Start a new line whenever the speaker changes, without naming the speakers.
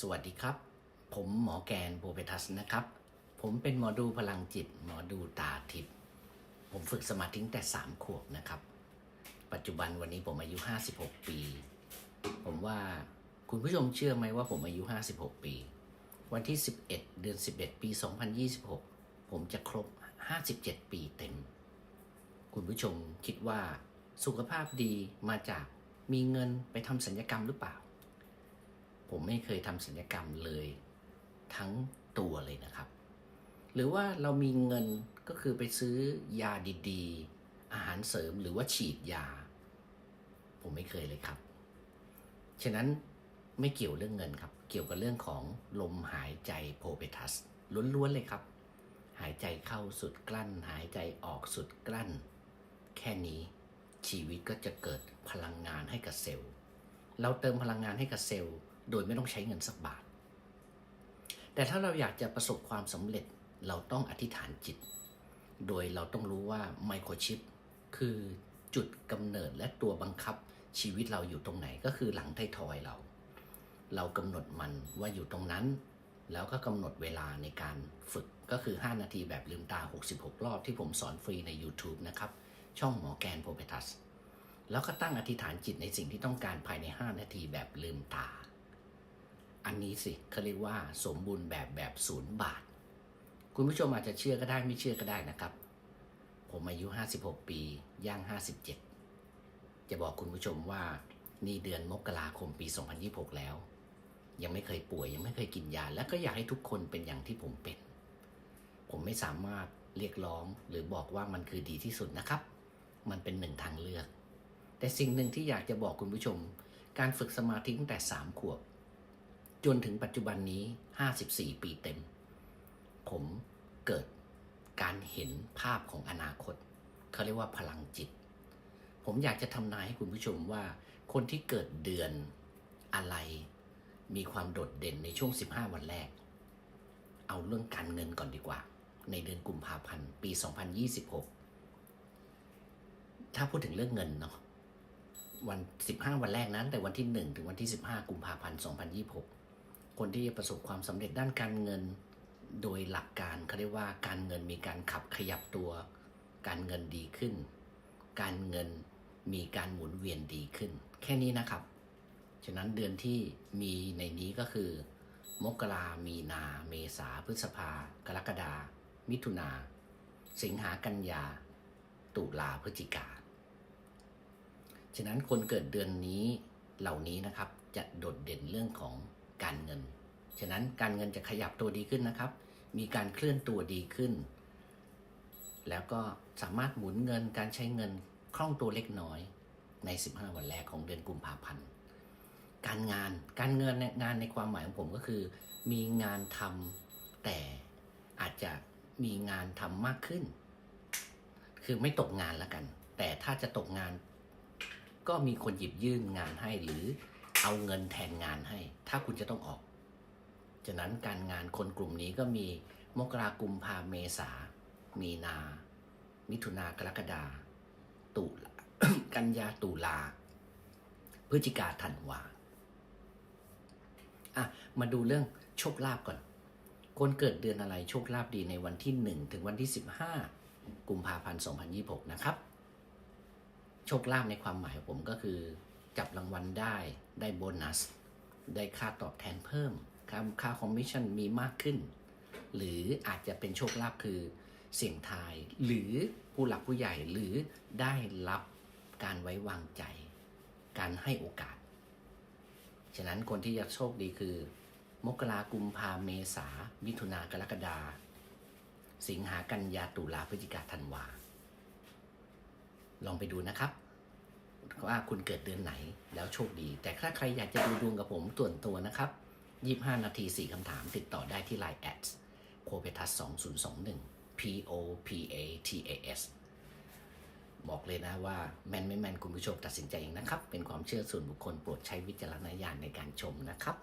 สวัสดีครับ ผมหมอแกนโบเปทัสนะครับ ผมเป็นหมอดูพลังจิต หมอดูตาทิพย์ผมฝึกสมาธิ้งแต่ 3 ขวบนะครับ ปัจจุบันวันนี้ผมอายุ 56 ปี ผมว่าคุณผู้ชมเชื่อไหมว่าผมอายุ 56 ปี วันที่ 11 เดือน 11 ปี 2026 ผมจะครบ 57 ปีเต็ม คุณผู้ชมคิดว่าสุขภาพดีมาจากมีเงินไปทำสัญญกรรมหรือเปล่า ผมไม่เคยทำสัญญกรรมเลยทั้งตัวเลยนะครับ หรือว่าเรามีเงินก็คือไปซื้อยาดีๆ อาหารเสริมหรือว่าฉีดยา ผมไม่เคยเลยครับ ฉะนั้นไม่เกี่ยวเรื่องเงินครับ เกี่ยวกับเรื่องของลมหายใจโพเปทัสล้วนๆเลยครับ หายใจเข้าสุดกลั้น หายใจออกสุดกลั้น แค่นี้ชีวิตก็จะเกิดพลังงานให้กับเซลล์ เราเติมพลังงานให้กับเซลล์ โดยไม่ต้องใช้เงินสักบาท แต่ถ้าเราอยากจะประสบความสำเร็จเราต้องอธิษฐานจิต โดยเราต้องรู้ว่าไมโครชิปคือจุดกำเนิดและตัวบังคับชีวิตเราอยู่ตรงไหนก็คือหลังไททอยเรา เรากำหนดมันว่าอยู่ตรงนั้น แล้วก็กำหนดเวลาในการฝึกก็คือ 5 นาทีแบบลืมตา 66 รอบที่ผมสอนฟรีใน YouTube นะครับ ช่องหมอแกนโพเปทัส แล้วก็ตั้งอธิษฐานจิตในสิ่งที่ต้องการภายใน 5 นาทีแบบลืมตา นนี้สิเขาเรียกว่าสมบูรณ์แบบแบบศูนย์บาท คุณผู้ชมอาจจะเชื่อก็ได้ไม่เชื่อก็ได้นะครับ ผมอายุ 56 ปีย่าง 57 จะบอกคุณผู้ชมว่านี่เดือนมกราคมปี 2026 แล้ว ยังไม่เคยป่วยยังไม่เคยกินยา และก็อยากให้ทุกคนเป็นอย่างที่ผมเป็น ผมไม่สามารถเรียกร้องหรือบอกว่ามันคือดีที่สุดนะครับ มันเป็นหนึ่งทางเลือก แต่สิ่งหนึ่งที่อยากจะบอกคุณผู้ชม การฝึกสมาธิตั้งแต่ 3 ขวบ จนถึงปัจจุบันนี้ 54 ปีเต็ม ผมเกิดการเห็นภาพของอนาคต เขาเรียกว่าพลังจิต ผมอยากจะทำนายให้คุณผู้ชมว่า คนที่เกิดเดือนอะไร มีความโดดเด่นในช่วง 15 วันแรก เอาเรื่องการเงินก่อนดีกว่า ในเดือนกุมภาพันธ์ ปี 2026 ถ้าพูดถึงเรื่องเงินเนาะวัน 15 วันแรกนั้นแต่วันที่ 1 ถึงวันที่ 15 กุมภาพันธ์ 2026 คนที่จะประสบความสำเร็จด้านการเงิน โดยหลักการเขาเรียกว่าการเงินมีการขับขยับตัว การเงินดีขึ้น การเงินมีการหมุนเวียนดีขึ้น แค่นี้นะครับ ฉะนั้นเดือนที่มีในนี้ก็คือ มกรามีนา เมษาพฤษภา กรกฎามิถุนา สิงหากันยา ตุลาพฤศจิกา ฉะนั้นคนเกิดเดือนนี้เหล่านี้นะครับจะโดดเด่นเรื่องของ การเงิน ฉะนั้นการเงินจะขยับตัวดีขึ้นนะครับ มีการเคลื่อนตัวดีขึ้น แล้วก็สามารถหมุนเงินการใช้เงินคล่องตัวเล็กน้อยใน 15 วันแรกของเดือนกุมภาพันธ์การงานการเงินงานในความหมายของผมก็คือ มีงานทำแต่อาจจะมีงานทำมากขึ้น คือไม่ตกงานแล้วกัน แต่ถ้าจะตกงาน ก็มีคนหยิบยื่นงานให้หรือ เอาเงินแทนงานให้ ถ้าคุณจะต้องออกฉะนั้นการงานคนกลุ่มนี้ก็มีมกรากุมภาเมษา มีนา มิถุนากรกฎาตุลากันยาตุลา พฤศจิกาธันวาอะมาดูเรื่องโชคลาภก่อน คนเกิดเดือนอะไรโชคลาภดีในวันที่ 1 ถึงวันที่ 15 กุมภาพันธ์ 2026 นะครับ โชคลาภในความหมายของผมก็คือ จับรางวัลได้ได้โบนัส ได้ค่าตอบแทนเพิ่มค่าค่าคอมมิชชั่นมีมากขึ้น หรืออาจจะเป็นโชคลาภคือเสี่ยงทาย หรือผู้หลักผู้ใหญ่หรือได้รับการไว้วางใจ การให้โอกาส ฉะนั้นคนที่จะโชคดีคือ มกรากุมภาเมษามิถุนากรกฎาสิงหากันยาตุลาพฤศจิกาธันวา ลองไปดูนะครับ ว่าคุณเกิดเดือนไหนแล้วโชคดี แต่ถ้าใครอยากจะดูดวงกับผมส่วนตัวนะครับ 25 นาที 4 คำถาม ติดต่อได้ที่ Line แอดโ o เปทัส2021 P O P A T A S บอกเลยนะว่าแมนไม่แมนคุณผู้ชมตัดสินใจเองนะครับ เป็นความเชื่อส่วนบุคคลโปรดใช้วิจารณญาณในการชมนะครับ